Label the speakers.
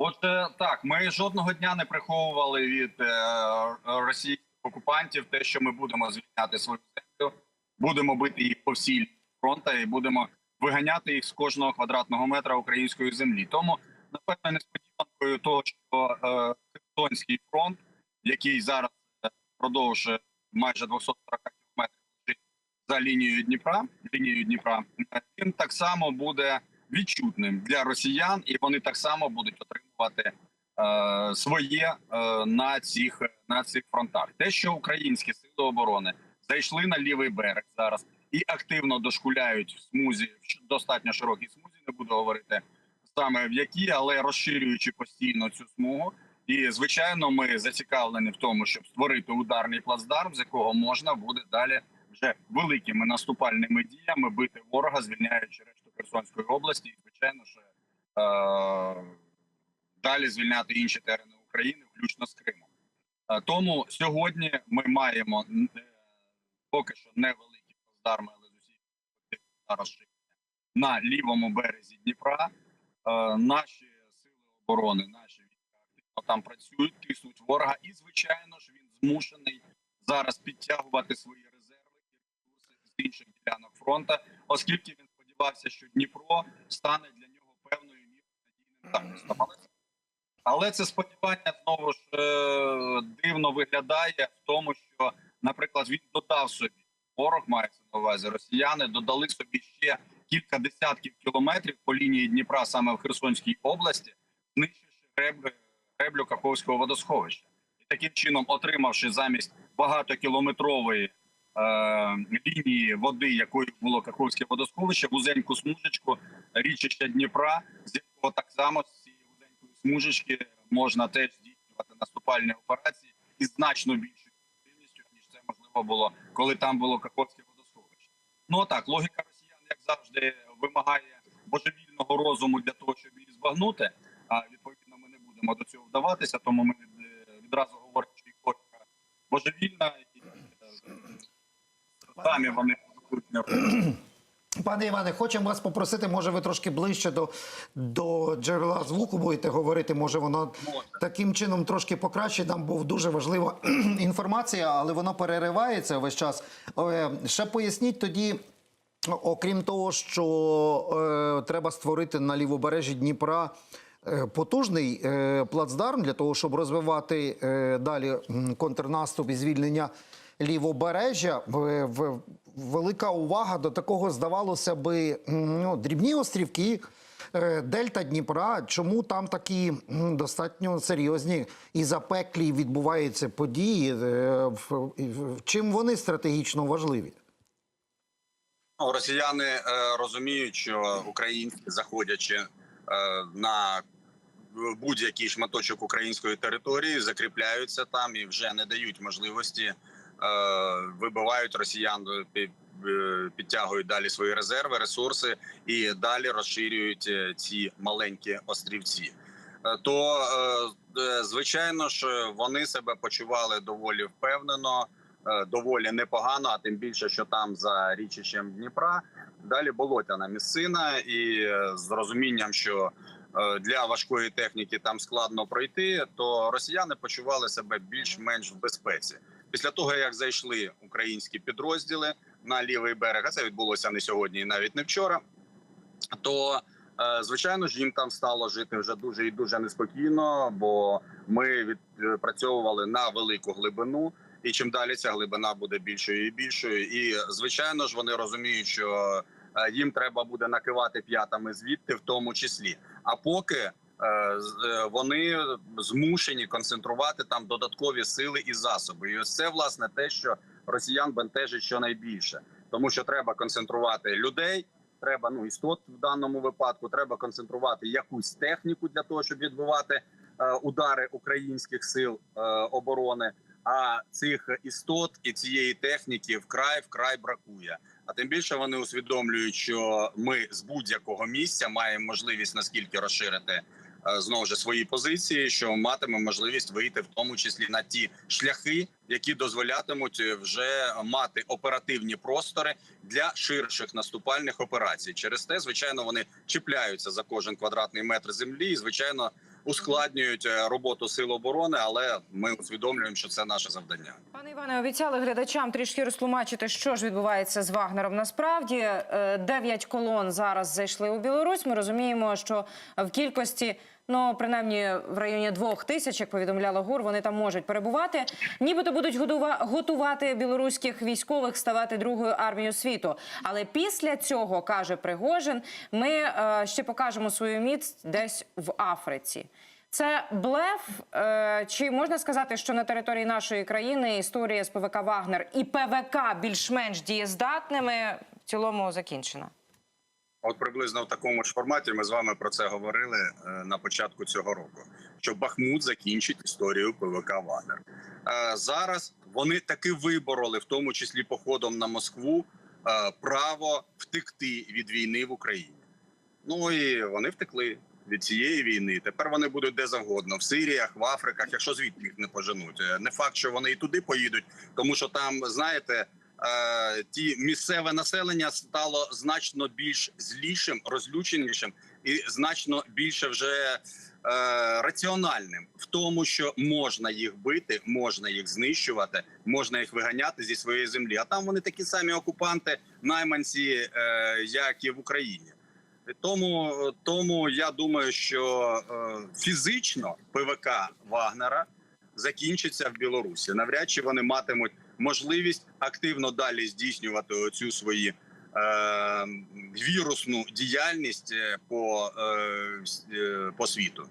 Speaker 1: От е, так, ми жодного дня не приховували від е, російських окупантів те, що ми будемо звільняти свою землю, будемо бити їх по всій фронту і будемо виганяти їх з кожного квадратного метра української землі. Тому напевно несподіванкою того, що е, Херсонський фронт, який зараз впродовж е, майже 240 кілометрів за лінією Дніпра, лінією Дніпра, він так само буде відчутним для росіян, і вони так само будуть отримувати е, своє е, на цих на цих фронтах. Те, що українські сили оборони зайшли на лівий берег зараз і активно дошкуляють в смузі в достатньо широкій смузі, не буду говорити саме в якій, але розширюючи постійно цю смугу. І звичайно, ми зацікавлені в тому, щоб створити ударний плацдарм, з якого можна буде далі вже великими наступальними діями бити ворога, звільняючи решту Херсонської області, і звичайно ж е- далі звільняти інші терени України, включно з Кримом. Е, Тому сьогодні ми маємо е, поки що невеликі плацдарми, але з усіх перспектив на лівому березі Дніпра. Е, Наші сили оборони, наші війська активно там працюють, тиснуть ворога, і звичайно ж він змушений зараз підтягувати свої резерви і ресурси з інших ділянок фронту, оскільки він сподівався, що Дніпро стане для нього певною мірою надійним захистом. Але це- Але це сподівання знову ж е, дивно виглядає в тому, що, наприклад, він додав собі ворог, мається на увазі росіяни, додали собі ще кілька десятків кілометрів по лінії Дніпра саме в Херсонській області, знищивши греблю, Каховського водосховища, і таким чином, отримавши замість багатокілометрової е, лінії води, якою було Каховське водосховище, вузеньку смужечку річища Дніпра, з якого так само смужечки можна теж здійснювати наступальні операції із значно більшою ефективністю, ніж це можливо було, коли там було Каховське водосховище. Ну так, логіка росіян, як завжди, вимагає божевільного розуму для того, щоб її збагнути. А відповідно, ми не будемо до цього вдаватися, тому ми відразу говоримо, що їх логіка божевільна і е, самі вони
Speaker 2: Пане Іване, хочемо вас попросити, може ви трошки ближче до, до джерела звуку будете говорити, може воно таким чином трошки покраще. Нам був дуже важлива інформація, але воно переривається весь час. Е, Ще поясніть тоді. Окрім того, що е, треба створити на лівобережжі Дніпра е, потужний е, плацдарм для того, щоб розвивати е, далі контрнаступ і звільнення лівобережжя. В, в, велика увага до такого здавалося би ну, дрібні острівки. е, Дельта Дніпра, чому там такі достатньо серйозні і запеклі відбуваються події? е, Чим вони стратегічно важливі?
Speaker 3: Ну, Росіяни е, розуміють, що українці, заходячи на будь-який шматочок української території, закріпляються там і вже не дають можливості, вибивають росіян, е, е, підтягують далі свої резерви, ресурси і далі розширюють е, ці маленькі острівці. Е, То е, е, звичайно ж вони себе почували доволі впевнено е, доволі непогано, а тим більше, що там за річищем Дніпра далі болотяна місцина, і е, з розумінням, що е, для важкої техніки там складно пройти, то росіяни почували себе більш-менш в безпеці. Після того як зайшли українські підрозділи на лівий берег, а це відбулося не сьогодні, і навіть не вчора. То е, звичайно ж їм там стало жити вже дуже і дуже неспокійно, бо ми відпрацьовували на велику глибину. І чим далі ця глибина буде більшою і більшою, і звичайно ж вони розуміють, що е, їм треба буде накивати п'ятами звідти, в тому числі. А поки вони змушені концентрувати там додаткові сили і засоби, і ось це власне те, що росіян бентежить щонайбільше, тому що треба концентрувати людей. Треба ну істот в даному випадку. Треба концентрувати якусь техніку для того, щоб відбивати е, удари українських сил е, оборони. А цих істот і цієї техніки вкрай вкрай бракує. А тим більше вони усвідомлюють, що ми з будь-якого місця маємо можливість наскільки розширити е, знову ж свої позиції, що матиме можливість вийти в тому числі на ті шляхи, які дозволятимуть е, вже мати оперативні простори для ширших наступальних операцій. Через те, звичайно, вони чіпляються за кожен квадратний метр землі, і звичайно ускладнюють е, роботу сил оборони, але ми усвідомлюємо, що це наше завдання.
Speaker 4: Пане Іване, обіцяли глядачам трішки розтлумачити, що ж відбувається з Вагнером. Насправді Е, дев'ять колон зараз зайшли у Білорусь. Ми розуміємо, що в кількості. Ну, принаймні в районі двох тисяч, як повідомляла ГУР, вони там можуть перебувати. Нібито будуть готувати білоруських військових ставати другою армією світу. Але після цього каже Пригожин, ми е, ще покажемо свою міць десь в Африці. Це блеф, е, чи можна сказати, що на території нашої країни історія з ПВК Вагнер і ПВК більш-менш дієздатними в цілому закінчена?
Speaker 3: От приблизно в такому ж форматі ми з вами про це говорили е, на початку цього року. Що Бахмут закінчить історію ПВК Вагнер. Е, Зараз вони таки вибороли, в тому числі походом на Москву, право втекти від війни в Україні. Ну і вони втекли від цієї війни. Тепер вони будуть де завгодно в Сиріях, в Африках, якщо звідти їх не поженуть. Е, Не факт, що вони і туди поїдуть, тому що там, знаєте, е, ті місцеве населення стало значно більш злішим, розлюченішим і значно більше вже е, раціональним в тому, що можна їх бити, можна їх знищувати, можна їх виганяти зі своєї землі. А там вони такі самі окупанти, найманці, е, як і в Україні. Тому, тому я думаю, що е, фізично ПВК Вагнера закінчиться в Білорусі. Навряд чи вони матимуть можливість активно далі здійснювати цю свою е, вірусну діяльність е, по, е, е, по світу.